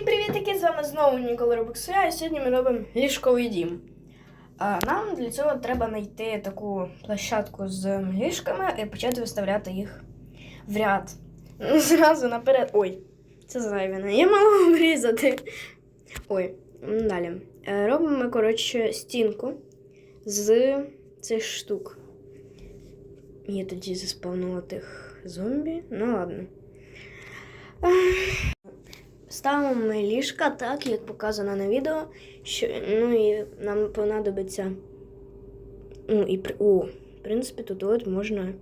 Всім привітки! З вами знову Нікола Робоксуя, і сьогодні ми робимо ліжковий дім. Нам для цього треба знайти таку площадку з ліжками і почати виставляти їх в ряд. Ну, Зразу наперед. Ой, це зайве. Я мала обрізати. Ой, далі. Е, Робимо, коротше, стінку з цих штук. Я тоді заспавнула тих зомбі. Ну ладно. Ставимо ми ліжка так, як показано на відео. Що, ну і нам понадобиться. Ну, і о, в принципі, тут от можна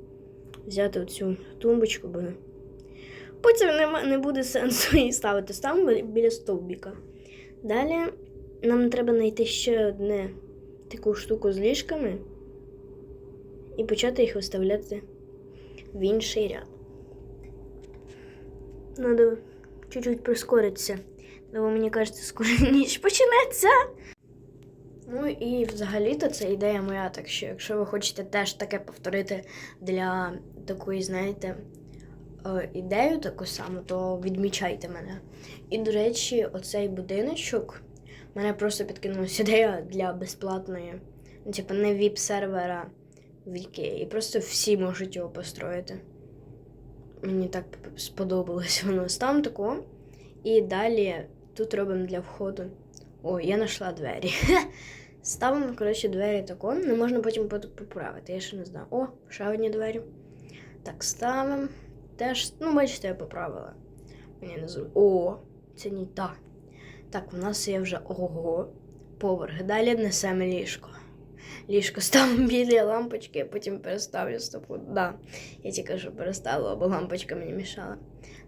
взяти оцю тумбочку, бо потім не, не буде сенсу її ставити. Ставимо біля стовбіка. Далі нам треба знайти ще одне таку штуку з ліжками і почати їх виставляти в інший ряд. Надо чуть-чуть прискоритися. Бо мені кажеться, скоро ніч почнеться. Ну і взагалі-то це ідея моя, так що якщо ви хочете теж таке повторити для такої, знаєте, е, ідею таку саму, то відмічайте мене. І, до речі, оцей будиночок мене просто підкинулася ідея для безплатної, ну, типу, не віп-сервера в Ікеї. І просто всі можуть його построїти. Мені так сподобалось воно. Ставимо тако. І далі тут робимо для входу. О, я знайшла двері. Ставимо, коротше, двері тако. Не можна потім поправити. Я ще не знаю. О, ще одні двері. Так, ставимо. Теж, ну, бачите, я поправила. Мені не зру... О, це не так. Так, у нас є вже ого. Поверх. Далі несемо ліжко. Ліжко ставимо біля лампочки, а потім переставлю стопу. Да. Я тільки що переставила, бо лампочка мені мішала.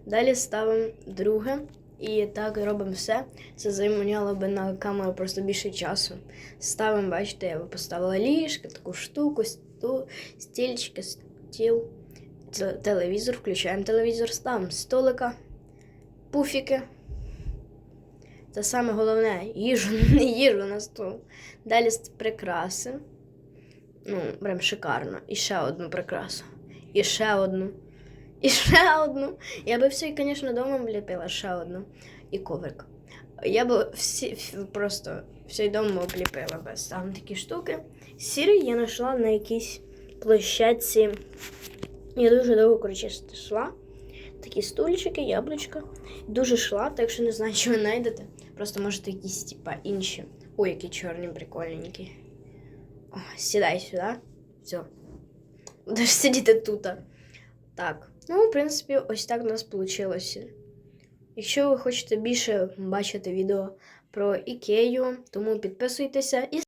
Далі ставимо друге. І так робимо все. Це займаняло би на камеру просто більше часу. Ставимо, бачите, я би поставила ліжко, таку штуку, сту, стільчики, стіл, телевізор, включаємо телевізор, ставимо столика, пуфіки. Це саме головне їжу, не їжу на стол. Далі прикраси. Ну, прям шикарно. І ще одну прикрасу. І ще одну. І ще одну. Я би все, звісно, вдома вліпила ще одну. І коврик. Я би всі просто все вдома обліпила без там такі штуки. Сірий я знайшла на якійсь площадці. Я дуже довго, коротше, йшла. Такі стульчики, яблучка. Дуже йшла, так що не знаю, чи ви знайдете. Просто можете якісь, типа, інші. Ой, які чорні, прикольненькі. О, сідай сюди. Все. Будеш сидіти тут. Так. Ну, в принципі, ось так у нас вийшло. Якщо ви хочете більше бачити відео про Ікею, тому підписуйтеся і